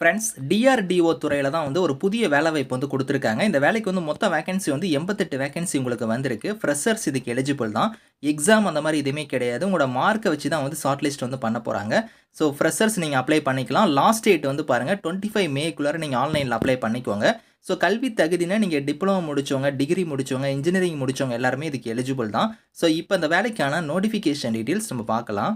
Friends DRDO துறையில் தான் வந்து ஒரு புதிய வேலைவாய்ப்பு வந்து கொடுத்துருக்காங்க. இந்த வேலைக்கு வந்து மொத்த வேகன்சி வந்து எண்பத்தெட்டு வேகன்சி உங்களுக்கு வந்திருக்கு. ஃப்ரெஷர்ஸ் இதுக்கு எலிஜிபிள் தான். எக்ஸாம் அந்த மாதிரி எதுவுமே கிடையாது. உங்களோட மார்க்கை வச்சு தான் வந்து ஷார்ட் லிஸ்ட் வந்து பண்ண போகிறாங்க ஸோ ஃப்ரெஷர்ஸ் நீங்கள் அப்ளை பண்ணிக்கலாம். லாஸ்ட் டேட் வந்து பாருங்கள் டுவெண்ட்டி ஃபைவ் மேக்குள்ளார நீங்கள் ஆன்லைனில் அப்ளை பண்ணிக்கோங்க. ஸோ கல்வி தகுதினா நீங்கள் டிப்ளமோ முடித்தவங்க டிகிரி முடிச்சவங்க இன்ஜினியரிங் முடித்தவங்க எல்லாருமே இதுக்கு எலிஜிபிள் தான். ஸோ இப்போ இந்த வேலைக்கான நோட்டிஃபிகேஷன் டீட்டெயில்ஸ் நம்ம பார்க்கலாம்.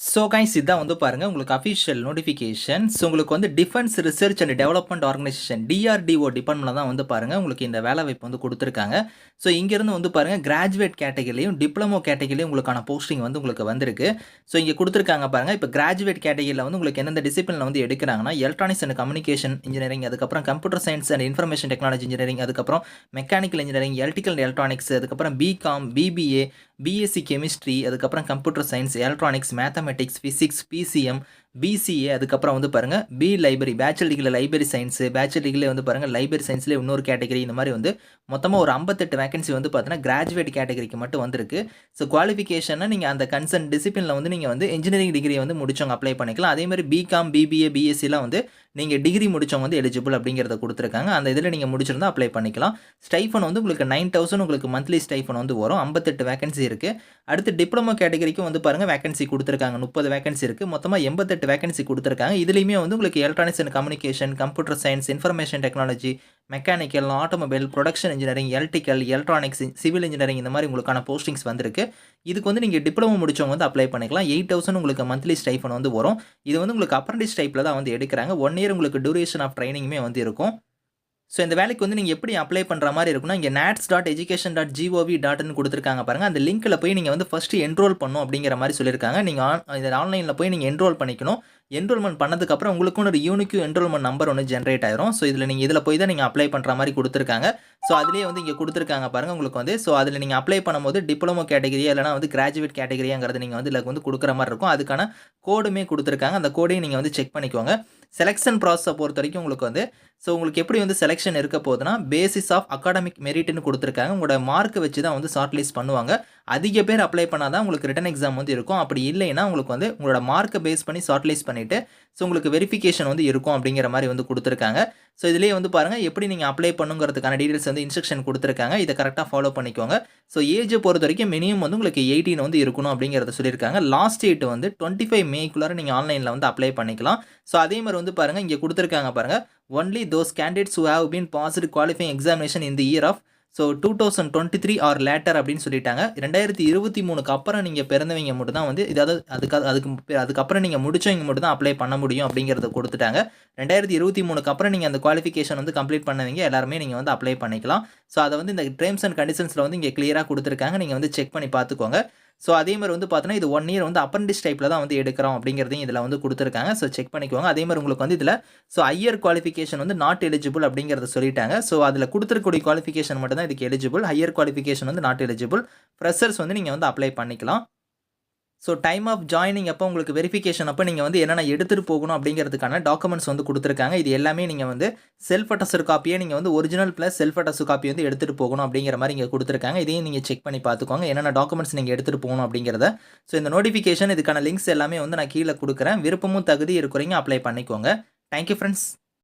ஸோ கைஸ் இதான் வந்து பாருங்கள் உங்களுக்கு அஃபிஷியல் நோட்டிஃபிகேஷன் ஸோ உங்களுக்கு வந்து defence research and development organisation DRDO டிபார்ட்மெண்ட்டில் தான் வந்து பாருங்கள் உங்களுக்கு இந்த வேலை வாய்ப்பு வந்து கொடுத்துருக்காங்க. ஸோ இங்கேருந்து வந்து பாருங்கள் கிராஜுவேட் கேட்டகிரிலையும் டிப்ளமோ கேட்டகிரிலையும் உங்களுக்கான போஸ்டிங் வந்து உங்களுக்கு வந்திருக்கு. ஸோ இங்கே கொடுத்துருக்காங்க பாருங்கள் இப்போ கிராஜுவேட் கேட்டகிரியில் வந்து உங்களுக்கு எந்தெந்த டிசிப்ளினில் வந்து எடுக்கிறாங்கன்னா எலக்ட்ரானிக்ஸ் அண்ட் கம்யூனிகேஷன் இன்ஜினியரிங் அதுக்கப்புறம் computer science and information technology engineering அதுக்கப்புறம் mechanical engineering electrical and electronics அதுக்கப்புறம் பிகாம் பிபிஏ பிஎஸ்சி கெமிஸ்ட்ரி அதுக்கப்புறம் computer science electronics mathematics physics PCM BCA அதுக்கப்புறம் வந்து பாருங்கள் பி லைப்ரரி பேச்சுலர் டிகிரியில் லைப்ரரி சயின்ஸு பேச்சுலர் டிகிரியில் வந்து பாருங்கள் லைப்ரரி சயின்ஸ்லேயே இன்னொரு கேட்டகரி இந்த மாதிரி வந்து மொத்தமாக ஒரு ஐம்பத்தெட்டு வேகன்சி வந்து பார்த்தீங்கன்னா கிராஜுவேட் கேட்டகரிக்கு மட்டும் வந்திருக்கு. ஸோ குவாலிஃபிகேஷனை நீங்கள் அந்த கன்சர்ன் டிசிப்ளினில் வந்து நீங்கள் வந்து இன்ஜினியரிங் டிகிரி வந்து முடிச்சவங்க அப்ளை பண்ணிக்கலாம். அதே மாதிரி பிகாம் பிபிஏ பிஎஸ்சிலாம் வந்து நீங்கள் டிகிரி முடித்தவங்க வந்து எலிஜிபிள் அப்படிங்கிறத கொடுத்துருக்காங்க. அந்த இதில் நீங்கள் முடிச்சிருந்தால் அப்ளை பண்ணிக்கலாம். ஸ்டைஃபன் வந்து உங்களுக்கு நைன் தௌசண்ட் உங்களுக்கு மந்த்லி ஸ்டைஃபன் வந்து வரும். ஐம்பத்தெட்டு வேகன்சி இருக்குது அடுத்து டிப்ளமோ கேட்டகரிக்கும் வந்து பாருங்கள் வேகன்சி கொடுத்துருக்காங்க. முப்பது வேகன்சி இருக்குது மொத்தமாக எண்பத்தெட்டு வேகன்சி கொடுத்துருக்காங்க. இதுலேயுமே வந்து உங்களுக்கு electronics and communication computer science information technology mechanical automobile production engineering electrical electronics civil engineering இந்த மாதிரி உங்களுக்கான போஸ்டிங்ஸ் வந்திருக்கு. இதுக்கு வந்து நீங்கள் டிப்ளமோ முடிச்சவங்க வந்து அப்ளை பண்ணிக்கலாம். எயிட் தௌசண்ட் உங்களுக்கு மந்த்லி ஸ்டைஃபன் வந்து வரும். இது வந்து உங்களுக்கு அப்ரண்டிஸ் டைப்பில் தான் வந்து எடுக்கிறாங்க. ஒன் இயர் உங்களுக்கு டியூரேஷன் ஆஃப் ட்ரைனிங்குமே வந்து இருக்கும். ஸோ இந்த வேலைக்கு வந்து நீங்கள் எப்படி அப்ளை பண்ணுற மாதிரி இருக்குன்னா இங்கே NATS dot education dot GOV டாட்னு கொடுத்துருக்காங்க பாருங்கள் அந்த லிங்க்கில் போய் நீங்கள் வந்து ஃபஸ்ட்டு என்ரோல் பண்ணும் அப்படிங்கிற மாதிரி சொல்லியிருக்காங்க. நீங்கள் ஆன் இந்த ஆன்லைனில் போய் நீங்கள் என்ரோல் பண்ணிக்கணும். என்ரோல்மெண்ட் பண்ணதுக்கப்புறம் உங்களுக்கும் ஒரு யூனிக்கும் என்ரோல்மெண்ட் நம்பர் ஒன்று ஜென்ரேட் ஆயிரும். ஸோ இதில் நீங்கள் இதில் போய் தான் நீங்கள் அப்ளை பண்ணுற மாதிரி கொடுத்துருக்காங்க. ஸோ அதுலேயே வந்து இங்கே கொடுத்துருக்காங்க பாருங்கள் உங்களுக்கு வந்து. ஸோ அதில் நீங்கள் அப்ளை பண்ணும்போது டிப்ளமோ கேட்டகரியா இல்லைனா வந்து கிராஜுவேட் கேட்டகரியாங்கிறது நீங்கள் வந்து இதில் வந்து கொடுக்குற மாதிரி இருக்கும். அதுக்கான கோடுமே கொடுத்துருக்காங்க. அந்த கோடையும் நீங்கள் வந்து செக் பண்ணிக்கோங்க. செலெக்ஷன் ப்ராசஸை பொறுத்த வரைக்கும் உங்களுக்கு வந்து ஸோ உங்களுக்கு எப்படி வந்து செலெக்ஷன் இருக்க போகுதுன்னா பேசிஸ் ஆஃப் அகாடமிக் மெரிட்னு கொடுத்துருக்காங்க. உங்களோட மார்க்கை வச்சு தான் வந்து ஷார்ட் லிஸ்ட் பண்ணுவாங்க. அதிக பேர் அப்ளை பண்ணால் தான் உங்களுக்கு ரிட்டன் எக்ஸாம் வந்து இருக்கும். அப்படி இல்லைன்னா உங்களுக்கு வந்து உங்களோட மார்க்கை பேஸ் பண்ணி ஷார்ட்லைஸ் பண்ணிவிட்டு ஸோ உங்களுக்கு வெரிஃபிகேஷன் வந்து இருக்கும் அப்படிங்கிற மாதிரி வந்து கொடுத்துருக்காங்க. ஸோ இதுலேயே வந்து பாருங்கள் எப்படி நீங்கள் அப்ளை பண்ணுங்கிறதுக்கான டீட்டெயில்ஸ் வந்து இன்ஸ்ட்ரக்ஷன் கொடுத்துருக்காங்க. இதை கரெக்டாக ஃபாலோ பண்ணிக்கோங்க. ஸோ ஏஜை பொறுத்த வரைக்கும் மினிமம் வந்து உங்களுக்கு எயிட்டீன் வந்து இருக்கணும் அப்படிங்கிறத சொல்லியிருக்காங்க. லாஸ்ட் டேட் வந்து டுவெண்ட்டி ஃபைவ் மேக்குள்ளார நீங்கள் ஆன்லைனில் வந்து அப்ளை பண்ணிக்கலாம். ஸோ அதே மாதிரி வந்து பாருங்கள் இங்கே கொடுத்துருக்காங்க பாருங்கள் only those candidates who have been passed qualifying examination in year of so two thousand twenty three or later அப்படின்னு சொல்லிட்டாங்க. ரெண்டாயிரத்தி இருபத்தி மூணுக்கு அப்புறம் நீங்கள் பிறந்தவங்க மட்டும் தான் வந்து இதாவது அதுக்கு அதுக்கு அதுக்கப்புறம் நீங்கள் முடிச்சவங்க மட்டும் தான் அப்ளை பண்ண முடியும் அப்படிங்கிறத கொடுத்துட்டாங்க. ரெண்டாயிரத்தி இருபத்தி மூணுக்கு அப்புறம் நீங்கள் அந்த குவாலிஃபிகேஷன் வந்து கம்ப்ளீட் பண்ணவங்க எல்லாருமே நீங்கள் வந்து அப்ளை பண்ணிக்கலாம். ஸோ அதை வந்து இந்த டேர்ம்ஸ் அண்ட் கண்டிஷன்ஸில் வந்து இங்கே கிளியராக கொடுத்துருக்காங்க. நீங்கள் வந்து செக் பண்ணி பார்த்துக்கோங்க. ஸோ அதே மாதிரி வந்து பார்த்தோன்னா இது ஒன் இயர் வந்து அப்ரண்டிஸ் டைப்பில் தான் வந்து எடுக்கிறோம் அப்படிங்கிறதையும் இதில் வந்து கொடுத்துருக்காங்க. ஸோ செக் பண்ணிக்குவாங்க அதே மாதிரி உங்களுக்கு வந்து இதில் ஸோ ஹையர் குவாலிஃபிகேஷன் வந்து நாட் எலிஜிபிள் அப்படிங்கிறத சொல்லிட்டாங்க. ஸோ அதில் கொடுத்துருக்கூடிய குவாலிஃபிகேஷன் மட்டும் தான் இதுக்கு எலிஜிபிள் ஹையர் குவாலிஃபிகேஷன் வந்து நாட் எலிஜிபிள் ஃப்ரெஷர்ஸ் வந்து நீங்கள் வந்து அப்ளை பண்ணிக்கலாம். ஸோ டைம் ஆஃப் ஜாயினிங் அப்போ உங்களுக்கு வெரிஃபிகேஷன் அப்போ நீங்கள் வந்து என்னென்ன எடுத்துகிட்டு போகணும் அப்படிங்கிறதுக்கான டாக்குமெண்ட்ஸ் வந்து கொடுத்துருக்காங்க. இது எல்லாமே நீங்கள் வந்து செல்ஃப் அட்டஸ்டர் காப்பியே நீங்கள் வந்து original plus self attested copy வந்து எடுத்துகிட்டு போகணும் அப்படிங்கிற மாதிரி இங்கே கொடுத்துருக்காங்க. இதையும் நீங்கள் செக் பண்ணி பார்த்துக்கோங்க. என்னென்ன டாக்குமெண்ட்ஸ் நீங்கள் எடுத்துகிட்டு போகணும் அப்படிங்கிறத. ஸோ இந்த நோட்டிஃபிகேஷன் இதுக்கான லிங்க்ஸ் எல்லாமே வந்து நான் கீழே கொடுக்குறேன். விருப்பமும் தகுதி இருக்கிறீங்க அப்ளை பண்ணிக்கோங்க. Thank you friends